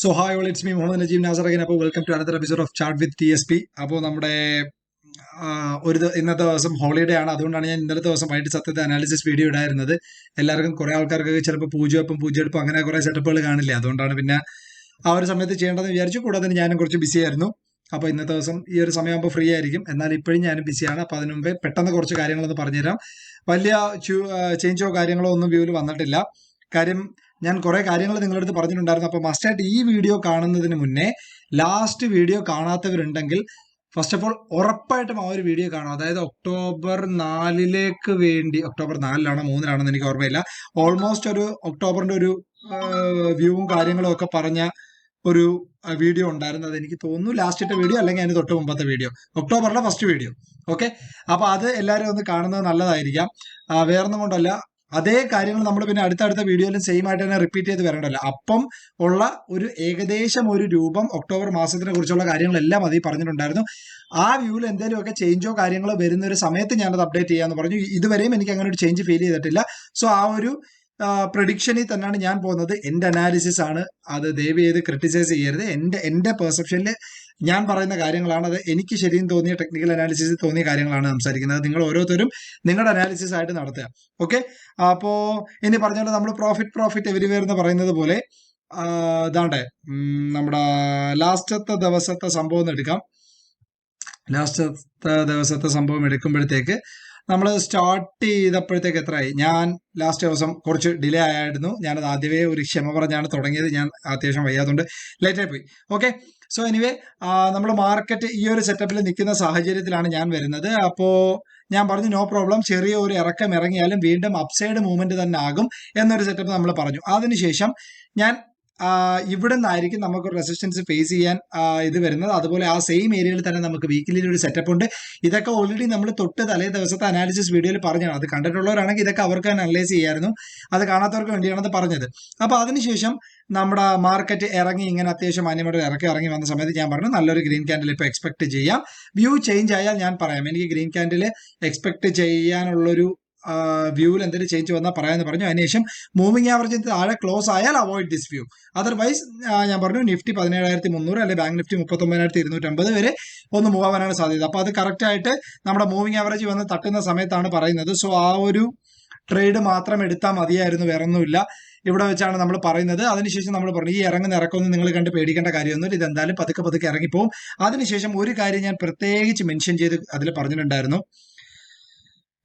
So hi all it's me Muhammad Najeem Nasar again അപ്പോൾ welcome to another episode of chart with T S P അപ്പോൾ നമ്മുടെ ഒരു ഇന്നത്തെ ദിവസം holiday ആണ്. അതുകൊണ്ടാണ് ഞാൻ ഇന്നലത്തെ ദിവസം വൈകിട്ട് സത്യത്തെ അനാലിസിസ് വീഡിയോ ഇടായിരുന്നത് എല്ലാവർക്കും കുറെ ആൾക്കാർക്ക് ചിലപ്പോൾ പൂജവെപ്പും പൂജയെടുപ്പും അങ്ങനെ കുറെ സെറ്റപ്പുകൾ കാണില്ല? അതുകൊണ്ടാണ് പിന്നെ ആ ഒരു സമയത്ത് ചെയ്യേണ്ടതെന്ന് വിചാരിച്ചു. കൂടാതെ ഞാനും കുറച്ച് ബിസി ആയിരുന്നു. അപ്പോൾ ഇന്നത്തെ ദിവസം ഈ ഒരു സമയമാകുമ്പോൾ ഫ്രീ ആയിരിക്കും. എന്നാൽ ഇപ്പോഴും ഞാനും ബിസിയാണ് അപ്പോൾ അതിനു മുമ്പേ പെട്ടെന്ന് കുറച്ച് കാര്യങ്ങളൊന്ന് പറഞ്ഞുതരാം. വലിയ ചേഞ്ചോ കാര്യങ്ങളോ ഒന്നും വ്യൂവിൽ വന്നിട്ടില്ല. കാര്യം ഞാൻ കുറേ കാര്യങ്ങൾ നിങ്ങളുടെ അടുത്ത് പറഞ്ഞിട്ടുണ്ടായിരുന്നു അപ്പോൾ മസ്റ്റായിട്ട് ഈ വീഡിയോ കാണുന്നതിന് മുന്നേ ലാസ്റ്റ് വീഡിയോ കാണാത്തവരുണ്ടെങ്കിൽ ഫസ്റ്റ് ഓഫ് ഓൾ ഉറപ്പായിട്ടും ആ ഒരു വീഡിയോ കാണും. അതായത് ഒക്ടോബർ നാലിലേക്ക് വേണ്ടി ഒക്ടോബർ നാലിലാണോ മൂന്നിലാണെന്ന് എനിക്ക് ഓർമ്മയില്ല. ഓൾമോസ്റ്റ് ഒരു ഒക്ടോബറിന്റെ ഒരു വ്യൂവും കാര്യങ്ങളും ഒക്കെ പറഞ്ഞ ഒരു വീഡിയോ ഉണ്ടായിരുന്നു. എനിക്ക് തോന്നുന്നു ലാസ്റ്റത്തെ വീഡിയോ അല്ലെങ്കിൽ അതിന് തൊട്ട് മുമ്പത്തെ വീഡിയോ ഒക്ടോബറിലെ ഫസ്റ്റ് വീഡിയോ ഓക്കെ അപ്പൊ അത് എല്ലാവരും ഒന്ന് കാണുന്നത് നല്ലതായിരിക്കാം. വേറൊന്നും കൊണ്ടല്ല. അതേ കാര്യങ്ങൾ നമ്മൾ പിന്നെ അടുത്തടുത്ത വീഡിയോയിലും സെയിം ആയിട്ട് തന്നെ റിപ്പീറ്റ് ചെയ്ത് വരേണ്ടല്ലോ അപ്പം ഉള്ള ഒരു ഏകദേശം ഒരു രൂപം ഒക്ടോബർ മാസത്തിനെ കുറിച്ചുള്ള കാര്യങ്ങളെല്ലാം അതിൽ പറഞ്ഞിട്ടുണ്ടായിരുന്നു. ആ വ്യൂവിൽ എന്തെങ്കിലുമൊക്കെ ചേഞ്ചോ കാര്യങ്ങളോ വരുന്ന ഒരു സമയത്ത് ഞാനത് അപ്ഡേറ്റ് ചെയ്യാമെന്ന് പറഞ്ഞു. ഇതുവരെയും എനിക്ക് അങ്ങനെ ഒരു ചേഞ്ച് ഫീൽ ചെയ്തിട്ടില്ല. സോ ആ ഒരു പ്രഡിക്ഷനിൽ തന്നെയാണ് ഞാൻ പോകുന്നത്. എന്റെ അനാലിസിസ് ആണ്. അത് ദയവ് ചെയ്ത് ക്രിട്ടിസൈസ് ചെയ്യരുത്. എന്റെ എന്റെ പെർസെപ്ഷനിൽ ഞാൻ പറയുന്ന കാര്യങ്ങളാണ്. അത് എനിക്ക് ശരിയും തോന്നിയ ടെക്നിക്കൽ അനാലിസിസ് തോന്നിയ കാര്യങ്ങളാണ് സംസാരിക്കുന്നത്. നിങ്ങൾ ഓരോരുത്തരും നിങ്ങളുടെ അനാലിസിസ് ആയിട്ട് നടത്തുക. ഓക്കെ അപ്പോ ഇനി പറഞ്ഞാൽ നമ്മൾ പ്രോഫിറ്റ് പ്രോഫിറ്റ് എവരിവെയർ എന്ന് പറയുന്നത് പോലെ ഇതാണ്ടേ നമ്മുടെ ലാസ്റ്റത്തെ ദിവസത്തെ സംഭവം എടുക്കാം. ലാസ്റ്റത്തെ ദിവസത്തെ സംഭവം എടുക്കുമ്പോഴത്തേക്ക് നമ്മൾ സ്റ്റാർട്ട് ചെയ്തപ്പോഴത്തേക്ക് എത്രയായി? ഞാൻ ലാസ്റ്റ് ദിവസം കുറച്ച് ഡിലേ ആയായിരുന്നു. ഞാനത് ആദ്യമേ ഒരു ക്ഷമ പറഞ്ഞാണ് തുടങ്ങിയത്. ഞാൻ അത്യാവശ്യം വയ്യാതുകൊണ്ട് ലേറ്റായി പോയി. ഓക്കെ സോ എനിവേ നമ്മൾ മാർക്കറ്റ് ഈ ഒരു സെറ്റപ്പിൽ നിൽക്കുന്ന സാഹചര്യത്തിലാണ് ഞാൻ വരുന്നത്. അപ്പോൾ ഞാൻ പറഞ്ഞു നോ പ്രോബ്ലം ചെറിയ ഒരു ഇറക്കം ഇറങ്ങിയാലും വീണ്ടും അപ്സൈഡ് മൂവ്മെന്റ് തന്നെ ആകും എന്നൊരു സെറ്റപ്പ് നമ്മൾ പറഞ്ഞു. അതിനുശേഷം ഞാൻ ഇവിടെ നിന്നായിരിക്കും നമുക്ക് റെസിസ്റ്റൻസ് ഫേസ് ചെയ്യാൻ ഇത് വരുന്നത്. അതുപോലെ ആ സെയിം ഏരിയയിൽ തന്നെ നമുക്ക് വീക്കിലി ഒരു സെറ്റപ്പ് ഉണ്ട്. ഇതൊക്കെ ഓൾറെഡി നമ്മൾ തൊട്ട് തലേ ദിവസത്തെ അനാലിസിസ് വീഡിയോയിൽ പറഞ്ഞാണ് അത് കണ്ടിട്ടുള്ളവരാണെങ്കിൽ ഇതൊക്കെ അവർക്ക് അനലൈസ് ചെയ്യായിരുന്നു അത് കാണാത്തവർക്ക് വേണ്ടിയാണ് പറഞ്ഞത്. അപ്പൊ അതിനുശേഷം നമ്മുടെ മാർക്കറ്റ് ഇറങ്ങി ഇങ്ങനെ അത്യാവശ്യം മാന്യമായിട്ട് ഇറക്കി ഇറങ്ങി വന്ന സമയത്ത് ഞാൻ പറഞ്ഞു നല്ലൊരു ഗ്രീൻ ക്യാൻഡിൽ ഇപ്പോൾ എക്സ്പെക്ട് ചെയ്യാം. വ്യൂ ചേഞ്ച് ആയാൽ ഞാൻ പറയാം. എനിക്ക് ഗ്രീൻ ക്യാൻഡിൽ എക്സ്പെക്ട് ചെയ്യാനുള്ളൊരു വ്യൂവിൽ എന്തെങ്കിലും ചേഞ്ച് വന്നാൽ പറയാമെന്ന് പറഞ്ഞു. അതിനുശേഷം മൂവിംഗ് ആവറേജിന് താഴെ ക്ലോസ് ആയാൽ അവോയ്ഡ് ദിസ് വ്യൂ അതർവൈസ് ഞാൻ പറഞ്ഞു നിഫ്റ്റി പതിനേഴായിരത്തി മുന്നൂറ് അല്ലെങ്കിൽ ബാങ്ക് നിഫ്റ്റി മുപ്പത്തൊമ്പതിനായിരത്തി ഇരുന്നൂറ്റമ്പത് വരെ ഒന്ന് ആവാനാണ് സാധ്യത. അപ്പോൾ അത് കറക്റ്റ് ആയിട്ട് നമ്മുടെ മൂവിംഗ് ആവറേജ് വന്ന് തട്ടുന്ന സമയത്താണ് പറയുന്നത്. സോ ആ ഒരു ട്രേഡ് മാത്രം എടുത്താൽ മതിയായിരുന്നു വേറൊന്നുമില്ല. ഇവിടെ വെച്ചാണ് നമ്മൾ പറയുന്നത്. അതിനുശേഷം നമ്മൾ പറഞ്ഞു ഈ ഇറങ്ങുന്ന ഇറക്കമൊന്നും നിങ്ങൾ കണ്ട് പേടിക്കേണ്ട കാര്യമൊന്നുമില്ല. ഇത് എന്തായാലും പതുക്കെ പതുക്കെ ഇറങ്ങിപ്പോവും. അതിനുശേഷം ഒരു കാര്യം ഞാൻ പ്രത്യേകിച്ച് മെൻഷൻ ചെയ്ത് അതിൽ പറഞ്ഞിട്ടുണ്ടായിരുന്നു.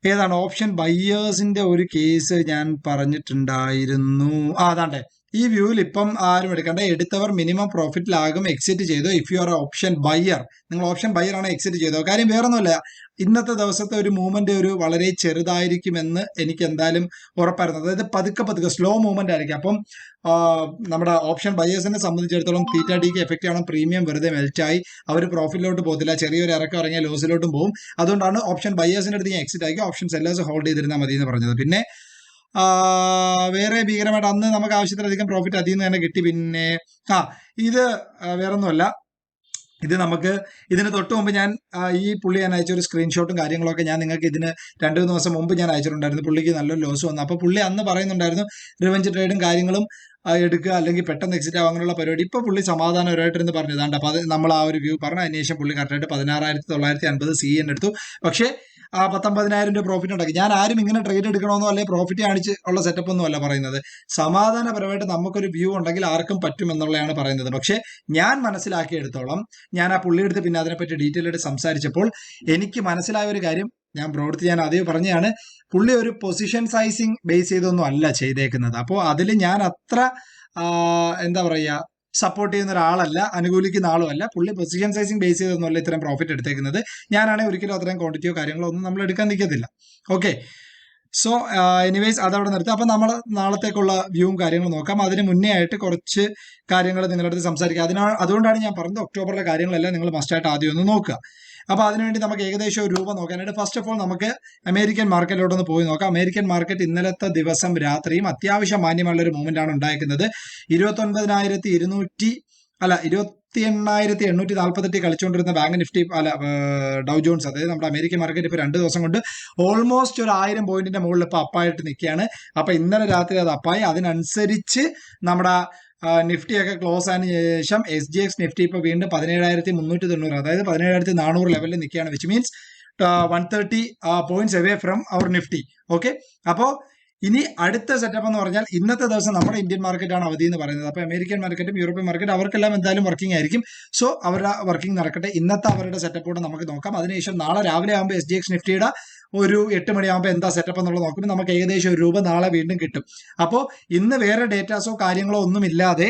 ഏതാണ്? ഓപ്ഷൻ ബയ്യേഴ്സിന്റെ ഒരു കേസ് ഞാൻ പറഞ്ഞിട്ടുണ്ടായിരുന്നു. ആ അതാണ്ടെ. ഈ വ്യൂവിൽ ഇപ്പം ആരും എടുക്കേണ്ട. എടുത്തവർ മിനിമം പ്രോഫിറ്റിലാകും എക്സിറ്റ് ചെയ്തു. If you are option buyer നിങ്ങൾ ഓപ്ഷൻ ബയ്യർ ആണ് എക്സിറ്റ് ചെയ്തോ. കാര്യം വേറൊന്നുമില്ല. ഇന്നത്തെ ദിവസത്തെ ഒരു മൂവ്മെന്റ് ഒരു വളരെ ചെറുതായിരിക്കുമെന്ന് എനിക്ക് എന്തായാലും ഉറപ്പായിരുന്നു. അതായത് പതുക്കെ പതുക്കെ സ്ലോ മൂവ്മെന്റ് ആയിരിക്കും. അപ്പം നമ്മുടെ ഓപ്ഷൻ ബയേഴ്സിനെ സംബന്ധിച്ചിടത്തോളം തീറ്റ ഡിക്ക് എഫക്റ്റ് ആണ്. പ്രീമിയം വെറുതെ മെൽറ്റായി അവർ പ്രോഫിറ്റിലോട്ട് പോകത്തില്ല. ചെറിയൊരു ഇറക്കം ഇറങ്ങിയാൽ ലോസിലോട്ടും പോകും അതുകൊണ്ടാണ് ഓപ്ഷൻ ബയേഴ്സിന്റെ അടുത്ത് ഞാൻ എക്സിറ്റ് ആക്കി. ഓപ്ഷൻ സെല്ലേഴ്സ് ഹോൾഡ് ചെയ്തിരുന്നാൽ മതി എന്ന് പറഞ്ഞത്. പിന്നെ വേറെ ഭീകരമായിട്ട് അന്ന് നമുക്ക് ആവശ്യത്തിലധികം പ്രോഫിറ്റ് അതിൽ നിന്ന് തന്നെ കിട്ടി. പിന്നെ ആ ഇത് വേറൊന്നുമല്ല. ഇത് നമുക്ക് ഇതിന് തൊട്ട് മുമ്പ് ഞാൻ ഈ പുള്ളി ഞാൻ അയച്ച ഒരു സ്ക്രീൻഷോട്ടും കാര്യങ്ങളൊക്കെ ഞാൻ നിങ്ങൾക്ക് ഇതിന് രണ്ട് മൂന്ന് ദിവസം മുമ്പ് ഞാൻ അയച്ചിട്ടുണ്ടായിരുന്നു. പുള്ളിക്ക് നല്ലൊരു ലോസ് വന്നു. അപ്പോൾ പുള്ളി അന്ന് പറയുന്നുണ്ടായിരുന്നു റിവഞ്ച് ട്രേഡും കാര്യങ്ങളും എടുക്കുക. അല്ലെങ്കിൽ പെട്ടെന്ന് എക്സിറ്റ് ആവുക. അങ്ങനെയുള്ള പരിപാടി. ഇപ്പൊ പുള്ളി സമാധാനപരമായിട്ടിരുന്ന് പറഞ്ഞതാണ്ട് അപ്പൊ അത് നമ്മൾ ആ ഒരു വ്യൂ പറഞ്ഞു. അതിനുശേഷം പുള്ളി കറക്റ്റായിട്ട് പതിനാറായിരത്തി തൊള്ളായിരത്തി അൻപത് സി എൻ എടുത്തു പക്ഷേ പത്തൊമ്പതിനായിരം രൂപ പ്രോഫിറ്റ് ഉണ്ടാക്കി. ഞാൻ ആരും ഇങ്ങനെ ട്രേഡ് എടുക്കണമെന്നോ അല്ലെങ്കിൽ പ്രോഫിറ്റ് കാണിച്ച് ഉള്ള സെറ്റപ്പ് ഒന്നും അല്ല പറയുന്നത്. സമാധാനപരമായിട്ട് നമുക്കൊരു വ്യൂ ഉണ്ടെങ്കിൽ ആർക്കും പറ്റും എന്നുള്ളതാണ് പറയുന്നത്. പക്ഷേ ഞാൻ മനസ്സിലാക്കിയെടുത്തോളം ഞാൻ ആ പുള്ളിയെടുത്ത് പിന്നെ അതിനെപ്പറ്റി ഡീറ്റെയിൽ ആയിട്ട് സംസാരിച്ചപ്പോൾ എനിക്ക് മനസ്സിലായ ഒരു കാര്യം ഞാൻ പ്രവർത്തി ഞാൻ ആദ്യം പറഞ്ഞതാണ്. പുള്ളി ഒരു പൊസിഷൻ സൈസിങ് ബേസ് ചെയ്തൊന്നും അല്ല ചെയ്തേക്കുന്നത്. അപ്പോൾ അതിൽ ഞാൻ അത്ര എന്താ പറയുക സപ്പോർട്ട് ചെയ്യുന്ന ഒരാളല്ല അനുകൂലിക്കുന്ന ആളുമല്ല. പുള്ളി പൊസിഷൻ സൈസിങ് ബേസ് ചെയ്തൊന്നുമല്ല ഇത്രയും പ്രോഫിറ്റ് എടുത്തേക്കുന്നത്. ഞാനാണെങ്കിൽ ഒരിക്കലും അത്രയും ക്വാണ്ടിറ്റിയോ കാര്യങ്ങളോ ഒന്നും നമ്മൾ എടുക്കാൻ നിൽക്കത്തില്ല. ഓക്കെ സോ എനിവേസ് അതവിടെ നിർത്തി. അപ്പൊ നമ്മൾ നാളത്തേക്കുള്ള വ്യൂവും കാര്യങ്ങളും നോക്കാം. അതിന് മുന്നേ ആയിട്ട് കുറച്ച് കാര്യങ്ങൾ നിങ്ങളുടെ അടുത്ത് സംസാരിക്കാം. അതിനാ അതുകൊണ്ടാണ് ഞാൻ പറഞ്ഞത് ഒക്ടോബറിലെ കാര്യങ്ങളെല്ലാം നിങ്ങൾ മസ്റ്റായിട്ട് ആദ്യം ഒന്ന് നോക്കുക. അപ്പൊ അതിനുവേണ്ടി നമുക്ക് ഏകദേശം ഒരു രൂപ നോക്കാനായിട്ട് ഫസ്റ്റ് ഓഫ് ഓൾ നമുക്ക് അമേരിക്കൻ മാർക്കറ്റിലോട്ടൊന്ന് പോയി നോക്കാം. അമേരിക്കൻ മാർക്കറ്റ് ഇന്നലത്തെ ദിവസം രാത്രിയും അത്യാവശ്യം മാന്യമുള്ള ഒരു മൂവ്മെന്റ് ആണ് ഉണ്ടായിരിക്കുന്നത് ഇരുപത്തി ഒൻപതിനായിരത്തി ഇരുന്നൂറ്റി അല്ല ഇരുപത്തി എണ്ണായിരത്തി എണ്ണൂറ്റി നാൽപ്പത്തെട്ട് കളിച്ചുകൊണ്ടിരുന്ന ബാങ്ക് നിഫ്റ്റി അല്ല ഡൗ ജോൺസ് അതായത് നമ്മുടെ അമേരിക്കൻ മാർക്കറ്റ് ഇപ്പോൾ രണ്ട് ദിവസം കൊണ്ട് ഓൾമോസ്റ്റ് ഒരു ആയിരം പോയിന്റിന്റെ മുകളിൽ ഇപ്പോൾ അപ്പായിട്ട് നിൽക്കുകയാണ്. അപ്പോൾ ഇന്നലെ രാത്രി അത് അപ്പായി. അതിനനുസരിച്ച് നമ്മുടെ നിഫ്റ്റി ഒക്കെ ക്ലോസ് ആയതിനു ശേഷം എസ് ജി എക്സ് നിഫ്റ്റി ഇപ്പോൾ വീണ്ടും പതിനേഴായിരത്തി മുന്നൂറ്റി തൊണ്ണൂറ് അതായത് പതിനേഴായിരത്തി നാനൂറ് ലെവലിൽ നിൽക്കുകയാണ് which means one thirty points away from our Nifty okay അപ്പോൾ ഇനി അടുത്ത സെറ്റപ്പ് എന്ന് പറഞ്ഞാൽ ഇന്നത്തെ ദിവസം നമ്മുടെ ഇന്ത്യൻ മാർക്കറ്റാണ് അവധി എന്ന് പറയുന്നത്. അപ്പോൾ അമേരിക്കൻ മാർക്കറ്റും യൂറോപ്യൻ മാർക്കറ്റും അവർക്കെല്ലാം എന്തായാലും വർക്കിംഗ് ആയിരിക്കും. സോ അവരുടെ വർക്കിംഗ് നടക്കട്ടെ. ഇന്നത്തെ അവരുടെ സെറ്റപ്പ് കൂടെ നമുക്ക് നോക്കാം. അതിനുശേഷം നാളെ രാവിലെ ആകുമ്പോൾ എസ് ഡി എക്സ് നിഫ്റ്റിയുടെ ഒരു എട്ട് മണിയാകുമ്പോൾ എന്താ സെറ്റപ്പ് എന്നുള്ളത് നോക്കുമ്പോൾ നമുക്ക് ഏകദേശം ഒരു രൂപ നാളെ വീണ്ടും കിട്ടും. അപ്പോൾ ഇന്ന് വേറെ ഡേറ്റാസോ കാര്യങ്ങളോ ഒന്നും ഇല്ലാതെ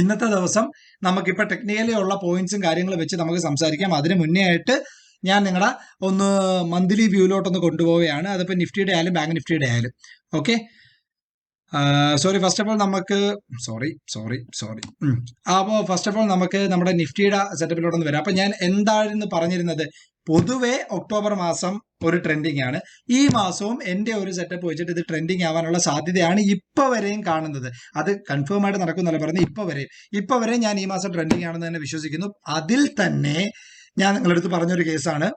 ഇന്നത്തെ ദിവസം നമുക്കിപ്പോൾ ടെക്നിക്കലി ഉള്ള പോയിന്റ്സും കാര്യങ്ങളും വെച്ച് നമുക്ക് സംസാരിക്കാം. അതിന് മുന്നേ ആയിട്ട് ഞാൻ നിങ്ങളുടെ ഒന്ന് മന്ത്ലി വ്യൂലോട്ടൊന്ന് കൊണ്ടുപോവുകയാണ്. അതിപ്പോൾ നിഫ്റ്റിയുടെ ആയാലും ബാങ്ക് നിഫ്റ്റിയുടെ ആയാലും. Okay sorry first of all നമുക്ക് സോറി സോറി സോറി അപ്പോൾ ഫസ്റ്റ് ഓഫ് ഓൾ നമുക്ക് നമ്മുടെ നിഫ്റ്റിയുടെ സെറ്റപ്പിലോട്ടൊന്ന് വരാം. അപ്പം ഞാൻ എന്തായിരുന്നു പറഞ്ഞിരുന്നത്? പൊതുവെ ഒക്ടോബർ മാസം ഒരു ട്രെൻഡിങ് ആണ്. ഈ മാസവും എന്റെ ഒരു സെറ്റപ്പ് വെച്ചിട്ട് ഇത് ട്രെൻഡിങ് ആവാനുള്ള സാധ്യതയാണ് ഇപ്പോൾ വരെയും കാണുന്നത്. അത് കൺഫേം ആയിട്ട് നടക്കുന്നല്ല പറയുന്നത് ഇപ്പോൾ വരെയും. ഇപ്പോൾ വരെയും ഞാൻ ഈ മാസം ട്രെൻഡിങ് ആണെന്ന് തന്നെ വിശ്വസിക്കുന്നു. അതിൽ തന്നെ ഞാൻ നിങ്ങളടുത്ത് പറഞ്ഞൊരു കേസാണ്.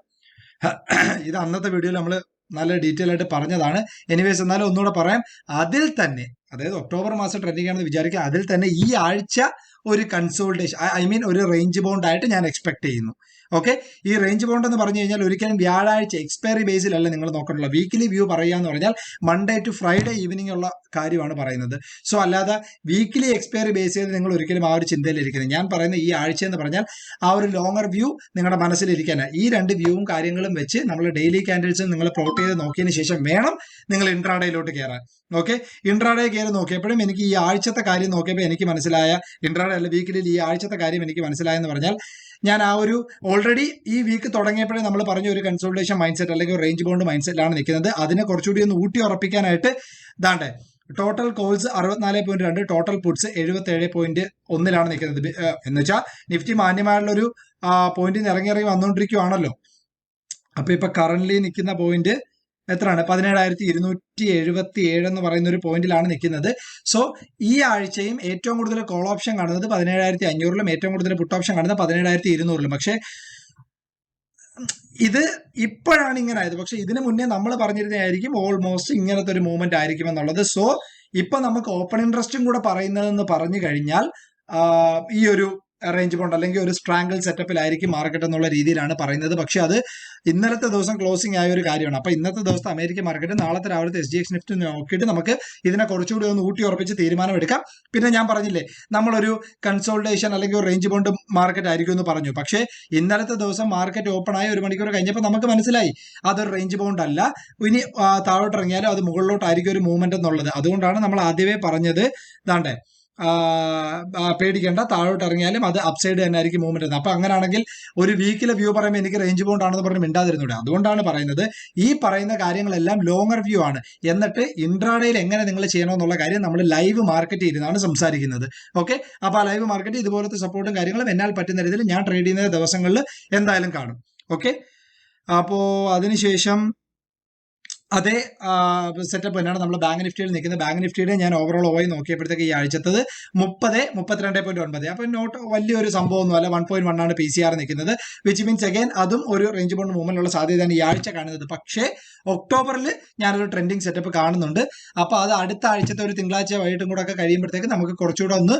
ഇത് അന്നത്തെ വീഡിയോയിൽ നമ്മൾ നല്ല ഡീറ്റെയിൽ ആയിട്ട് പറഞ്ഞതാണ്. എനിവേസ് എന്നാലും ഒന്നുകൂടെ പറയാം. അതിൽ തന്നെ അതായത് ഒക്ടോബർ മാസം ട്രെൻഡിങ് ആണെന്ന് വിചാരിക്കുക അതിൽ തന്നെ ഈ ആഴ്ച ഒരു കൺസോൾട്ടേഷൻ ഐ മീൻ ഒരു റേഞ്ച് ബൗണ്ട് ആയിട്ട് ഞാൻ എക്സ്പെക്ട് ചെയ്യുന്നു. ഓക്കെ ഈ റേഞ്ച് ബോണ്ട് എന്ന് പറഞ്ഞു കഴിഞ്ഞാൽ ഒരിക്കലും വ്യാഴാഴ്ച എക്സ്പയറി ബേസിലല്ല നിങ്ങൾ നോക്കണുള്ള വീക്കിലി വ്യൂ പറയുക എന്ന് പറഞ്ഞാൽ മൺഡേ ടു ഫ്രൈഡേ ഈവനിങ് ഉള്ള കാര്യമാണ് പറയുന്നത്. സോ അല്ലാതെ വീക്കിലി എക്സ്പയറി ബേസ് ചെയ്ത് നിങ്ങൾ ഒരിക്കലും ആ ഒരു ചിന്തയിലിരിക്കുന്നത് ഞാൻ പറയുന്ന ഈ ആഴ്ച എന്ന് പറഞ്ഞാൽ ആ ഒരു ലോങ്ങർ വ്യൂ നിങ്ങളുടെ മനസ്സിലിരിക്കാനാണ് ഈ രണ്ട് വ്യൂവും കാര്യങ്ങളും വെച്ച് നമ്മൾ ഡെയിലി ക്യാൻഡിൽസ് നിങ്ങൾ പ്ലോട്ട് ചെയ്ത് നോക്കിയതിന് ശേഷം വേണം നിങ്ങൾ ഇൻട്രാഡേയിലോട്ട് കയറാൻ ഓക്കെ ഇൻട്രാഡേ കയറി നോക്കിയപ്പോഴും എനിക്ക് ഈ ആഴ്ചത്തെ കാര്യം നോക്കിയപ്പോൾ എനിക്ക് മനസ്സിലായ ഇൻട്രാഡേ അല്ല വീക്കിലിൽ ഈ ആഴ്ചത്തെ കാര്യം എനിക്ക് മനസ്സിലായെന്ന് പറഞ്ഞാൽ ഞാൻ ആ ഒരു ഓൾറെഡി ഈ വീക്ക് തുടങ്ങിയപ്പോഴേ നമ്മൾ പറഞ്ഞ ഒരു കൺസോൾട്ടേഷൻ മൈൻഡ് സെറ്റ് അല്ലെങ്കിൽ റേഞ്ച് ബോണ്ട് മൈൻഡ് സെറ്റിലാണ് നിൽക്കുന്നത്. അതിനെ കുറച്ചുകൂടി ഒന്ന് ഊട്ടി ഉറപ്പിക്കാനായിട്ട് ഇതാണ്ട് ടോട്ടൽ കോൾസ് അറുപത്തിനാല് പോയിന്റ് രണ്ട് ടോട്ടൽ പുട്സ് എഴുപത്തി ഏഴ് പോയിന്റ് ഒന്നിലാണ് നിൽക്കുന്നത്. എന്ന് വെച്ചാൽ നിഫ്റ്റി മാന്യമായുള്ള ഒരു പോയിന്റിൽ ഇറങ്ങി ഇറങ്ങി വന്നുകൊണ്ടിരിക്കുവാണല്ലോ അപ്പൊ ഇപ്പൊ കറന്റ് നിൽക്കുന്ന പോയിന്റ് എത്രയാണ്? പതിനേഴായിരത്തി ഇരുന്നൂറ്റി എഴുപത്തി ഏഴ് എന്ന് പറയുന്ന ഒരു പോയിന്റിലാണ് നിൽക്കുന്നത്. സോ ഈ ആഴ്ചയും ഏറ്റവും കൂടുതൽ കോൾ ഓപ്ഷൻ കാണുന്നത് പതിനേഴായിരത്തി അഞ്ഞൂറിലും ഏറ്റവും കൂടുതൽ പുട്ട് ഓപ്ഷൻ കാണുന്നത് പതിനേഴായിരത്തി ഇരുന്നൂറിലും പക്ഷേ ഇത് ഇപ്പോഴാണ് ഇങ്ങനെ ആയത്. പക്ഷെ ഇതിനു മുന്നേ നമ്മൾ പറഞ്ഞിരുന്നതായിരിക്കും ഓൾമോസ്റ്റ് ഇങ്ങനത്തെ ഒരു മൂവ്മെന്റ് ആയിരിക്കും എന്നുള്ളത് സോ ഇപ്പൊ നമുക്ക് ഓപ്പൺ ഇൻട്രസ്റ്റും കൂടെ പറയുന്നതെന്ന് പറഞ്ഞു കഴിഞ്ഞാൽ ഈ ഒരു റേഞ്ച് ബോണ്ട് അല്ലെങ്കിൽ ഒരു സ്ട്രാങ്കിൾ സെറ്റപ്പിലായിരിക്കും മാർക്കറ്റ് എന്നുള്ള രീതിയിലാണ് പറയുന്നത്. പക്ഷേ അത് ഇന്നലത്തെ ദിവസം ക്ലോസിംഗ് ആയ ഒരു കാര്യമാണ്. അപ്പൊ ഇന്നത്തെ ദിവസത്തെ അമേരിക്കൻ മാർക്കറ്റ് നാളത്തെ രാവിലത്തെ എസ് ഡി എക്സ് നിഫ്റ്റി നോക്കിയിട്ട് നമുക്ക് ഇതിനെ കുറച്ചുകൂടി ഒന്ന് ഊട്ടി ഉറപ്പിച്ച് തീരുമാനമെടുക്കാം. പിന്നെ ഞാൻ പറഞ്ഞില്ലേ നമ്മളൊരു കൺസോൾട്ടേഷൻ അല്ലെങ്കിൽ ഒരു റേഞ്ച് ബോണ്ട് മാർക്കറ്റ് ആയിരിക്കും എന്ന് പറഞ്ഞു. പക്ഷേ ഇന്നലത്തെ ദിവസം മാർക്കറ്റ് ഓപ്പൺ ആയ ഒരു മണിക്കൂർ കഴിഞ്ഞപ്പോൾ നമുക്ക് മനസ്സിലായി അതൊരു റേഞ്ച് ബോണ്ട് അല്ല. ഇനി താഴോട്ട് ഇറങ്ങിയാലും അത് മുകളിലോട്ടായിരിക്കും ഒരു മൂവ്മെന്റ് എന്നുള്ളത്. അതുകൊണ്ടാണ് നമ്മൾ ആദ്യമേ പറഞ്ഞത് ദാണ്ടേ പേടിക്കേണ്ട. താഴോട്ട് ഇറങ്ങിയാലും അത് അപ്സൈഡ് തന്നെ ആയിരിക്കും മൂവ്മെന്റ് അപ്പൊ അങ്ങനെയാണെങ്കിൽ ഒരു വീക്കിലെ വ്യൂ പറയുമ്പോൾ എനിക്ക് റേഞ്ച് ബോണ്ട് ആണെന്ന് പറഞ്ഞു മിണ്ടാതിരുന്നൂടെ? അതുകൊണ്ടാണ് പറയുന്നത്. ഈ പറയുന്ന കാര്യങ്ങളെല്ലാം ലോങ്ങർ വ്യൂ ആണ്. എന്നിട്ട് ഇൻട്രാഡേയിൽ എങ്ങനെ നിങ്ങൾ ചെയ്യണമെന്നുള്ള കാര്യം നമ്മൾ ലൈവ് മാർക്കറ്റ് ഇരുന്നാണ് സംസാരിക്കുന്നത്. ഓക്കെ അപ്പൊ ആ ലൈവ് മാർക്കറ്റ് ഇതുപോലത്തെ സപ്പോർട്ടും കാര്യങ്ങളും എന്നാൽ പറ്റുന്ന രീതിയിൽ ഞാൻ ട്രേഡ് ചെയ്യുന്ന ദിവസങ്ങളിൽ എന്തായാലും കാണും. ഓക്കെ അപ്പോ അതിനുശേഷം അതേ സെറ്റപ്പ് തന്നെയാണ് നമ്മൾ ബാങ്ക് നിഫ്റ്റിയിൽ നിൽക്കുന്നത്. ബാങ്ക് നിഫ്റ്റിയുടെ ഞാൻ ഓവറോൾ ഓയി നോക്കിയപ്പോഴത്തേക്ക് ഈ ആഴ്ചത്തത് മുപ്പത് മുപ്പത്തിരണ്ട് പോയിന്റ് ഒൻപത്. അപ്പോൾ നോട്ട് വലിയൊരു സംഭവമൊന്നും അല്ല. വൺ പോയിന്റ് വൺ ആണ് പി സി ആർ നിൽക്കുന്നത്. വിച്ച് മീൻസ് അഗൈൻ അതും ഒരു റേഞ്ച് ബോണ്ട് മൂവ്മെന്റുള്ള സാധ്യതയാണ് ഈ ആഴ്ച കാണുന്നത്. പക്ഷേ ഒക്ടോബറിൽ ഞാനൊരു ട്രെൻഡിങ് സെറ്റപ്പ് കാണുന്നുണ്ട്. അപ്പോൾ അത് അടുത്ത ആഴ്ചത്തെ ഒരു തിങ്കളാഴ്ച വൈകിട്ടും കൂടെ ഒക്കെ കഴിയുമ്പോഴത്തേക്ക് നമുക്ക് കുറച്ചുകൂടെ ഒന്ന്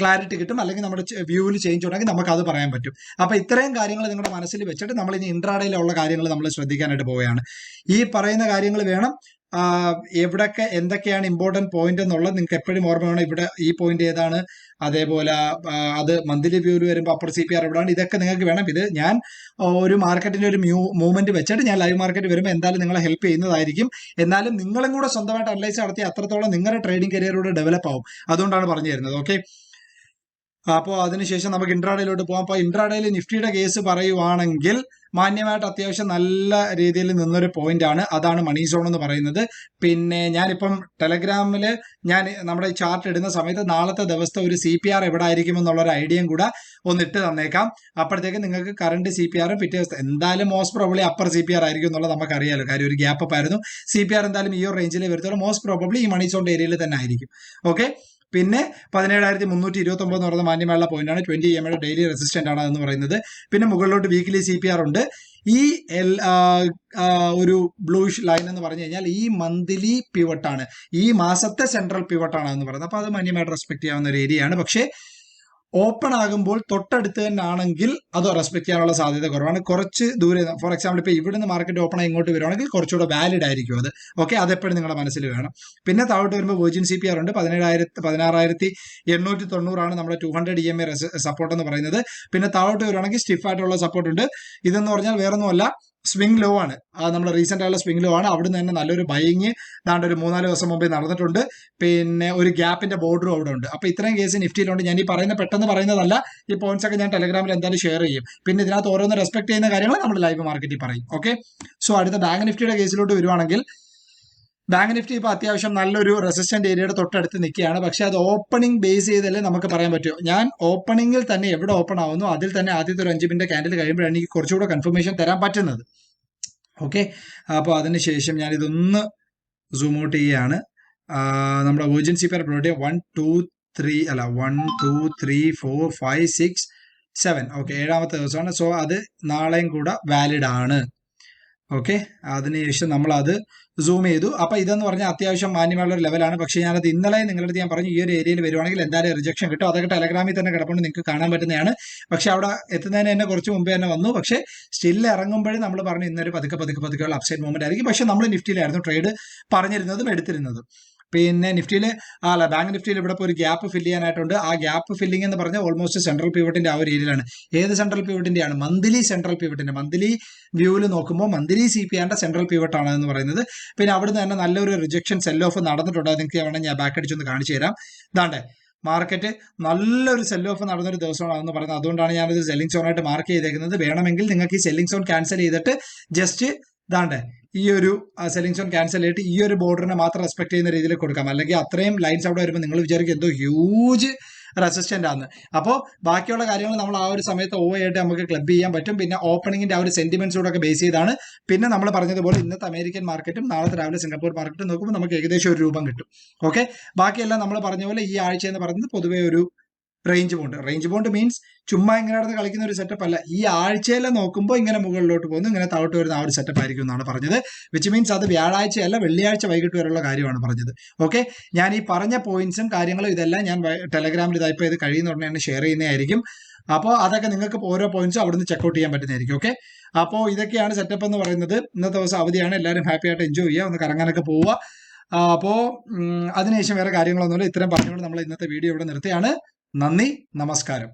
ക്ലാരിറ്റി കിട്ടും. അല്ലെങ്കിൽ നമ്മുടെ വ്യൂവിൽ ചേഞ്ച് ഉണ്ടെങ്കിൽ നമുക്ക് അത് പറയാൻ പറ്റും. അപ്പൊ ഇത്രയും കാര്യങ്ങൾ നിങ്ങളുടെ മനസ്സിൽ വെച്ചിട്ട് നമ്മൾ ഇനി ഇൻട്രാഡയിലുള്ള കാര്യങ്ങൾ നമ്മൾ ശ്രദ്ധിക്കാനായിട്ട് പോവുകയാണ്. ഈ പറയുന്ന കാര്യങ്ങൾ വേണം. എവിടൊക്കെ എന്തൊക്കെയാണ് ഇമ്പോർട്ടന്റ് പോയിന്റ് എന്നുള്ളത് നിങ്ങൾക്ക് എപ്പോഴും ഓർമ്മ വേണം. ഇവിടെ ഈ പോയിന്റ് ഏതാണ്? അതേപോലെ അത് മന്ത്ലി വ്യൂവിൽ വരുമ്പോൾ അപ്പർ സി പി ആർ എവിടെയാണ് ഇതൊക്കെ നിങ്ങൾക്ക് വേണം. ഇത് ഞാൻ ഒരു മാർക്കറ്റിന്റെ ഒരു മ്യൂ മൂവ്മെന്റ് വെച്ചിട്ട് ഞാൻ ലൈവ് മാർക്കറ്റ് വരുമ്പോൾ എന്തായാലും നിങ്ങളെ ഹെൽപ്പ് ചെയ്യുന്നതായിരിക്കും. എന്നാലും നിങ്ങളും കൂടെ സ്വന്തമായിട്ട് അനലൈസ് നടത്തി അത്രത്തോളം നിങ്ങളുടെ ട്രേഡിംഗ് കരിയറോട് ഡെവലപ്പ് ആവും. അതുകൊണ്ടാണ് പറഞ്ഞു തരുന്നത് ഓക്കെ അപ്പോൾ അതിനുശേഷം നമുക്ക് ഇൻട്രാഡേയിലോട്ട് പോകാം അപ്പോൾ ഇൻട്രാഡയിൽ നിഫ്റ്റിയുടെ കേസ് പറയുവാണെങ്കിൽ മാന്യമായിട്ട് അത്യാവശ്യം നല്ല രീതിയിൽ നിന്നൊരു പോയിന്റ് ആണ്. അതാണ് മണി സോൺ എന്ന് പറയുന്നത്. പിന്നെ ഞാനിപ്പം ടെലഗ്രാമിൽ ഞാൻ നമ്മുടെ ഈ ചാർട്ട് ഇടുന്ന സമയത്ത് നാളത്തെ ദിവസത്തെ ഒരു സി പി ആർ എവിടെ ആയിരിക്കും എന്നുള്ളൊരു ഐഡിയയും കൂടെ ഒന്നിട്ട് തന്നേക്കാം. അപ്പോഴത്തേക്ക് നിങ്ങൾക്ക് കറണ്ട് സി പി ആറും പിറ്റേ ദിവസം എന്തായാലും most probably upper C P R ആയിരിക്കും എന്നുള്ളത് നമുക്ക് നമുക്കറിയാലോ. കാര്യം ഒരു ഗ്യാപ്പ് ആയിരുന്നു. സി പി ആർ എന്തായാലും ഈ ഒരു റേഞ്ചിൽ വരുത്തുള്ളൂ മോസ്റ്റ് പ്രോബ്ലി ഈ മണി സോൺ ഏരിയയിൽ തന്നെ ആയിരിക്കും. ഓക്കെ പിന്നെ പതിനേഴായിരത്തി മുന്നൂറ്റി ഇരുപത്തി ഒമ്പത് എന്ന് പറയുന്ന മാന്യമായുള്ള പോയിന്റ് ആണ്. ട്വന്റി എം എയുടെ ഡെയിലി റെസിസ്റ്റന്റ് ആണ് എന്ന് പറയുന്നത്. പിന്നെ മുകളിലോട്ട് വീക്കിലി സി പി ആർ ഉണ്ട്. ഈ എൽ ഒരു ബ്ലൂഷ് ലൈൻ എന്ന് പറഞ്ഞു കഴിഞ്ഞാൽ ഈ മന്ത്ലി പിവട്ടാണ് ഈ മാസത്തെ സെൻട്രൽ പിവട്ടാണ് എന്ന് പറയുന്നത്. അപ്പോൾ അത് മാന്യമായിട്ട് റെസ്പെക്ട് ചെയ്യാവുന്ന ഒരു ഏരിയയാണ് പക്ഷേ ഓപ്പൺ ആകുമ്പോൾ തൊട്ടടുത്ത് തന്നെ ആണെങ്കിൽ അത് റെസ്പെക്ട് ചെയ്യാനുള്ള സാധ്യത കുറവാണ്. കുറച്ച് ദൂരെ ഫോർ എക്സാമ്പിൾ ഇപ്പൊ ഇവിടുന്ന് മാർക്കറ്റ് ഓപ്പൺ ആയി ഇങ്ങോട്ട് വരുവാണെങ്കിൽ കുറച്ചുകൂടെ വാലിഡ് ആയിരിക്കും അത്. ഓക്കെ അതെപ്പോഴും നിങ്ങളുടെ മനസ്സിൽ വേണം. പിന്നെ താഴോട്ട് വരുമ്പോൾ വെർജിൻ സി പി ആർ ഉണ്ട്. പതിനേഴായിരത്തി പതിനാറായിരത്തി എണ്ണൂറ്റി തൊണ്ണൂറാണ് നമ്മുടെ two hundred E M A support എന്ന് പറയുന്നത്. പിന്നെ താഴോട്ട് വരുവാണെങ്കിൽ സ്റ്റിഫ് ആയിട്ടുള്ള സപ്പോർട്ട് ഉണ്ട്. ഇതെന്ന് പറഞ്ഞാൽ വേറൊന്നുമല്ല. സ്വിംഗ് ലോ ആണ്. നമ്മൾ റീസെന്റ് ആയുള്ള സ്വിംഗ് ലോ ആണ്. അവിടുന്ന് തന്നെ നല്ലൊരു ബൈങ് ദാണ്ട് ഒരു മൂന്നാൽ ദിവസം മുമ്പേ നടന്നിട്ടുണ്ട്. പിന്നെ ഒരു ഗ്യാപ്പിന്റെ ബോർഡറും അവിടെ ഉണ്ട് അപ്പോൾ ഇത്രയും കേസ് നിഫ്റ്റിയിലുണ്ട്. ഞാൻ ഈ പറയുന്ന പെട്ടെന്ന് പറയുന്നതല്ല. ഈ പോയിന്റ്സ് ഒക്കെ ഞാൻ ടെലഗ്രാമിൽ എന്തായാലും ഷെയർ ചെയ്യും. പിന്നെ ഇതിനകത്ത് ഓരോന്ന് റെസ്പെക്ട് ചെയ്യുന്ന കാര്യങ്ങൾ നമ്മൾ ലൈവ് മാർക്കറ്റിൽ പറയും. ഓക്കെ സോ അടുത്ത ബാങ്ക് നിഫ്റ്റിയുടെ കേസിലോട്ട് വരുവാണെങ്കിൽ ബാങ്ക് നിഫ്റ്റി ഇപ്പൊ അത്യാവശ്യം നല്ലൊരു റെസിസ്റ്റന്റ് ഏരിയയുടെ തൊട്ടടുത്ത് നിൽക്കുകയാണ്. പക്ഷെ അത് ഓപ്പണിംഗ് ബേസ് ചെയ്തല്ലേ നമുക്ക് പറയാൻ പറ്റുമോ ഞാൻ ഓപ്പണിംഗിൽ തന്നെ എവിടെ ഓപ്പൺ ആവുന്നു അതിൽ തന്നെ ആദ്യത്തെ ഒരു അഞ്ച് മിനിറ്റ് ക്യാൻഡിൽ കഴിയുമ്പോഴാണ് എനിക്ക് കുറച്ചുകൂടെ കൺഫർമേഷൻ തരാൻ പറ്റുന്നത്. ഓക്കെ അപ്പോൾ അതിനുശേഷം ഞാൻ ഇതൊന്ന് സൂം ഔട്ട് ചെയ്യുകയാണ് നമ്മുടെ വേർജൻസി പേർ പ്രോഡക്റ്റ് വൺ ടു ത്രീ അല്ല one two three four five six seven okay ഏഴാമത്തെ ദിവസമാണ്. സോ അത് നാളെയും കൂടെ വാലിഡ് ആണ്. ഓക്കെ അതിനുശേഷം നമ്മൾ അത് സൂം ചെയ്തു. അപ്പൊ ഇതെന്ന് പറഞ്ഞാൽ അത്യാവശ്യം മാന്യമായുള്ള ഒരു ലെവലാണ് പക്ഷേ ഞാനത് ഇന്നലെ നിങ്ങളുടെ ഞാൻ പറഞ്ഞു ഈ ഒരു ഏരിയയിൽ വരുവാണെങ്കിൽ എന്തായാലും റിജക്ഷൻ കിട്ടും. അതൊക്കെ ടെലഗ്രാമിൽ തന്നെ കിടപ്പുണ്ട് നിങ്ങൾക്ക് കാണാൻ പറ്റുന്നതാണ്. പക്ഷെ അവിടെ എത്തുന്നതിന് തന്നെ കുറച്ച് മുമ്പേ തന്നെ വന്നു. പക്ഷേ സ്റ്റിൽ ഇറങ്ങുമ്പോഴും നമ്മൾ പറഞ്ഞു ഇന്നൊരു പതുക്കെ പതുക്കെ പതുക്കെയുള്ള അപ്സൈഡ് മൂവ്മെന്റ് ആയിരിക്കും. പക്ഷെ നമ്മൾ നിഫ്റ്റിയിലായിരുന്നു ട്രേഡ് പറഞ്ഞിരുന്നതും എടുത്തിരുന്നതും. പിന്നെ നിഫ്റ്റിയിൽ അല്ല ബാങ്ക് നിഫ്റ്റിയിൽ ഇവിടെ ഇപ്പോൾ ഒരു ഗ്യാപ്പ് ഫില്ല് ചെയ്യാനായിട്ടുണ്ട്. ആ ഗ്യാപ്പ് ഫില്ലിംഗ് എന്ന് പറഞ്ഞാൽ ഓൾമോസ്റ്റ് സെൻട്രൽ പിവട്ടിന്റെ ആ ഒരു ഏരിയയിലാണ് ഏത് സെൻട്രൽ പിവറ്റിന്റെയാണ് മന്ത്ലി സെൻട്രൽ പിവറ്റിന്റെ മന്ത്ലി വ്യൂവിൽ നോക്കുമ്പോൾ മന്ത്ലി സി പി ആറിന്റെ സെൻട്രൽ പിവട്ടാണ് എന്ന് പറയുന്നത്. പിന്നെ അവിടുന്ന് തന്നെ നല്ലൊരു റിജക്ഷൻ സെൽ ഓഫ് നടന്നിട്ടുണ്ട് നിങ്ങൾക്ക് വേണമെങ്കിൽ ഞാൻ ബാക്ക് അടിച്ചൊന്ന് കാണിച്ചു തരാം. ഇതാണ്ടേ മാർക്കറ്റ് നല്ലൊരു സെൽ ഓഫ് നടന്നൊരു ദിവസമാണെന്ന് പറയുന്നത്. അതുകൊണ്ടാണ് ഞാനത് സെല്ലിംഗ് സോൺ ആയിട്ട് മാർക്ക് ചെയ്തേക്കുന്നത്. വേണമെങ്കിൽ നിങ്ങൾക്ക് ഈ സെല്ലിംഗ് സോൺ ക്യാൻസൽ ചെയ്തിട്ട് ജസ്റ്റ് ഇതാണ്ടേ ഈ ഒരു സെല്ലിംഗ് സോൺ ക്യാൻസൽ ചെയ്തിട്ട് ഈ ഒരു ബോർഡറിനെ മാത്രം റെസ്പെക്ട് ചെയ്യുന്ന രീതിയിൽ കൊടുക്കാം. അല്ലെങ്കിൽ അത്രയും ലൈൻസ് അവിടെ വരുമ്പോൾ നിങ്ങൾ വിചാരിക്കും എന്തോ ഹ്യൂജ് റെസിസ്റ്റന്റ് ആണ് അപ്പോൾ ബാക്കിയുള്ള കാര്യങ്ങൾ നമ്മൾ ആ ഒരു സമയത്ത് ഓ ആയിട്ട് നമുക്ക് ക്ലബ് ചെയ്യാൻ പറ്റും. പിന്നെ ഓപ്പണിംഗിന്റെ ആ ഒരു സെന്റിമെന്റ്സ് കൂടെ ബേസ് ചെയ്താണ്. പിന്നെ നമ്മൾ പറഞ്ഞതുപോലെ ഇന്നത്തെ അമേരിക്കൻ മാർക്കറ്റും നാളത്തെ രാവിലെ സിംഗപ്പൂർ മാർക്കറ്റും നോക്കുമ്പോൾ നമുക്ക് ഏകദേശം ഒരു രൂപം കിട്ടും. ഓക്കെ ബാക്കിയെല്ലാം നമ്മൾ പറഞ്ഞ പോലെ ഈ ആഴ്ച എന്ന് പറയുന്നത് പൊതുവേ ഒരു range bound range bound means ചുമ്മാ ഇങ്ങനെ അടുത്ത് കളിക്കുന്ന ഒരു സെറ്റപ്പ് അല്ല. ഈ ആഴ്ചയിലെ നോക്കുമ്പോൾ ഇങ്ങനെ മുകളിലോട്ട് പോകുന്നു. ഇങ്ങനെ താഴോട്ട് വരുന്ന ആ ഒരു സെറ്റപ്പ് ആയിരിക്കും എന്നാണ് പറഞ്ഞത്. വിച്ച് മീൻസ് അത് വ്യാഴാഴ്ചയല്ല വെള്ളിയാഴ്ച വൈകിട്ട് വരെയുള്ള കാര്യമാണ് പറഞ്ഞത്. ഓക്കെ ഞാൻ ഈ പറഞ്ഞ പോയിന്റ്സും കാര്യങ്ങളും ഇതെല്ലാം ഞാൻ ടെലഗ്രാമിൽ ഇതായിപ്പോൾ ഇത് കഴിയുന്ന ഉടനെ തന്നെ ഷെയർ ചെയ്യുന്നതായിരിക്കും. അപ്പോൾ അതൊക്കെ നിങ്ങൾക്ക് ഓരോ പോയിന്റ്സും അവിടുന്ന് ചെക്കൗട്ട് ചെയ്യാൻ പറ്റുന്നതായിരിക്കും. ഓക്കെ അപ്പോൾ ഇതൊക്കെയാണ് സെറ്റപ്പ് എന്ന് പറയുന്നത്. ഇന്നത്തെ ദിവസം അവധിയാണ്. എല്ലാവരും ഹാപ്പി ആയിട്ട് എൻജോയ് ചെയ്യുക. ഒന്ന് കറങ്ങാനൊക്കെ പോവുക. അപ്പോൾ അതിനുശേഷം വേറെ കാര്യങ്ങളൊന്നുമില്ല. ഇത്രയും പറഞ്ഞുകൊണ്ട് നമ്മൾ ഇന്നത്തെ വീഡിയോ ഇവിടെ നിർത്തിയാണ് നന്ദി നമസ്കാരം.